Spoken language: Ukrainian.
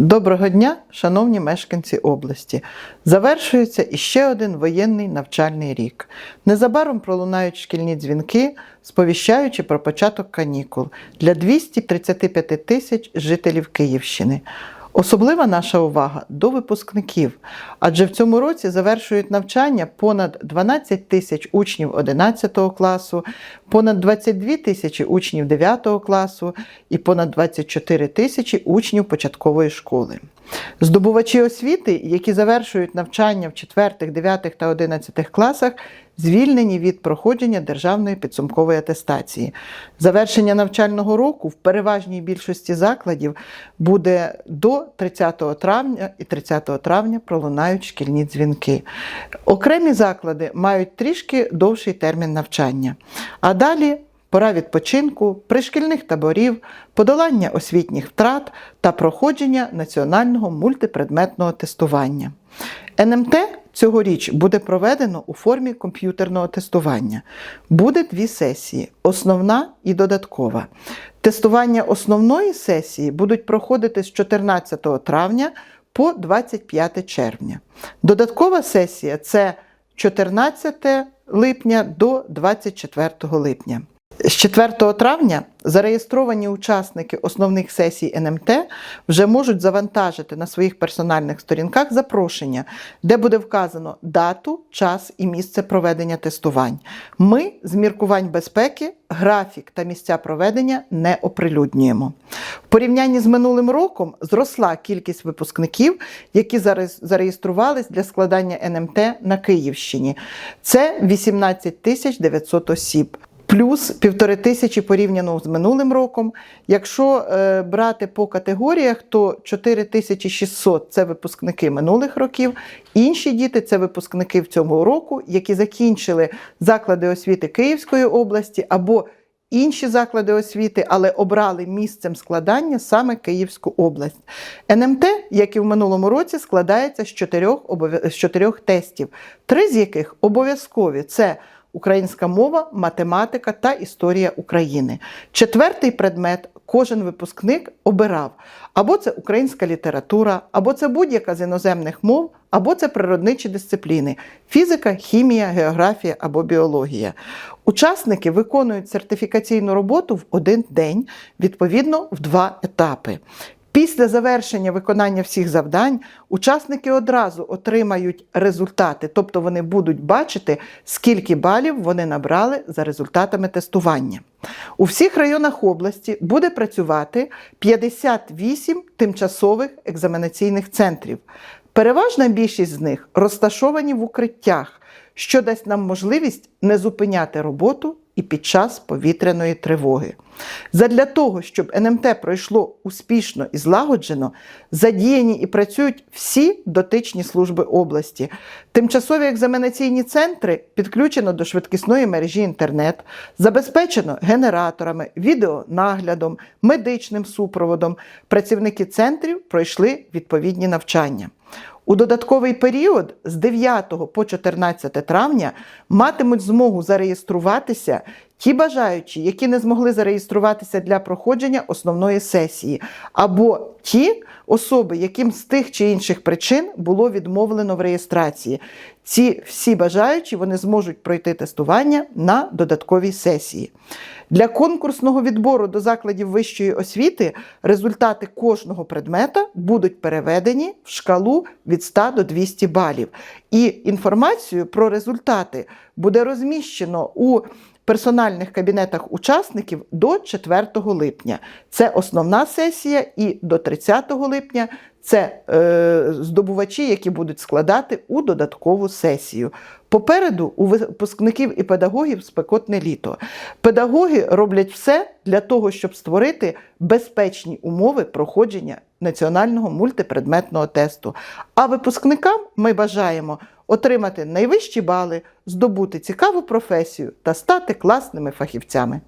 Доброго дня, шановні мешканці області. Завершується іще один воєнний навчальний рік. Незабаром пролунають шкільні дзвінки, сповіщаючи про початок канікул для 235 тисяч жителів Київщини. Особлива наша увага до випускників, адже в цьому році завершують навчання понад 12 тисяч учнів 11 класу, понад 22 тисячі учнів 9 класу і понад 24 тисячі учнів початкової школи. Здобувачі освіти, які завершують навчання в 4, 9 та 11 класах, звільнені від проходження державної підсумкової атестації. Завершення навчального року в переважній більшості закладів буде до 30 травня і 30 травня пролунають шкільні дзвінки. Окремі заклади мають трішки довший термін навчання. А далі пора відпочинку, пришкільних таборів, подолання освітніх втрат та проходження національного мультипредметного тестування. НМТ цьогоріч буде проведено у формі комп'ютерного тестування. Буде дві сесії: основна і додаткова. Тестування основної сесії будуть проходити з 14 травня по 25 червня. Додаткова сесія це 14 липня до 24 липня. З 4 травня зареєстровані учасники основних сесій НМТ вже можуть завантажити на своїх персональних сторінках запрошення, де буде вказано дату, час і місце проведення тестувань. Ми з міркувань безпеки, графік та місця проведення не оприлюднюємо. В порівнянні з минулим роком зросла кількість випускників, які зареєс- зареєструвались для складання НМТ на Київщині. Це 18 тисяч 900 осіб плюс півтори тисячі порівняно з минулим роком. Якщо е, брати по категоріях, то 4600 – це випускники минулих років. Інші діти це випускники в цьому року, які закінчили заклади освіти Київської області або інші заклади освіти, але обрали місцем складання саме Київську область. НМТ, як і в минулому році, складається з чотирьох, з чотирьох тестів, три з яких обов'язкові. Це Українська мова, математика та історія України. Четвертий предмет кожен випускник обирав. Або це українська література, або це будь-яка з іноземних мов, або це природничі дисципліни фізика, хімія, географія або біологія. Учасники виконують сертифікаційну роботу в один день, відповідно в два етапи. Після завершення виконання всіх завдань учасники одразу отримають результати, тобто вони будуть бачити, скільки балів вони набрали за результатами тестування. У всіх районах області буде працювати 58 тимчасових екзаменаційних центрів. Переважна більшість з них розташовані в укриттях, що дасть нам можливість не зупиняти роботу і під час повітряної тривоги. Задля того, щоб НМТ пройшло успішно і злагоджено, задіяні і працюють всі дотичні служби області. Тимчасові екзаменаційні центри підключено до швидкісної мережі інтернет, забезпечено генераторами, відеонаглядом, медичним супроводом. Працівники центрів пройшли відповідні навчання. У додатковий період з 9 по 14 травня матимуть змогу зареєструватися ті бажаючі, які не змогли зареєструватися для проходження основної сесії, або ті особи, яким з тих чи інших причин було відмовлено в реєстрації. Ці всі бажаючі вони зможуть пройти тестування на додатковій сесії. Для конкурсного відбору до закладів вищої освіти результати кожного предмета будуть переведені в шкалу від 100 до 200 балів. І інформацію про результати буде розміщено у персональних кабінетах учасників до 4 липня. Це основна сесія, і до 30 липня це е, здобувачі, які будуть складати у додаткову сесію. Попереду у випускників і педагогів спекотне літо. Педагоги роблять все для того, щоб створити безпечні умови проходження національного мультипредметного тесту. А випускникам ми бажаємо отримати найвищі бали, здобути цікаву професію та стати класними фахівцями.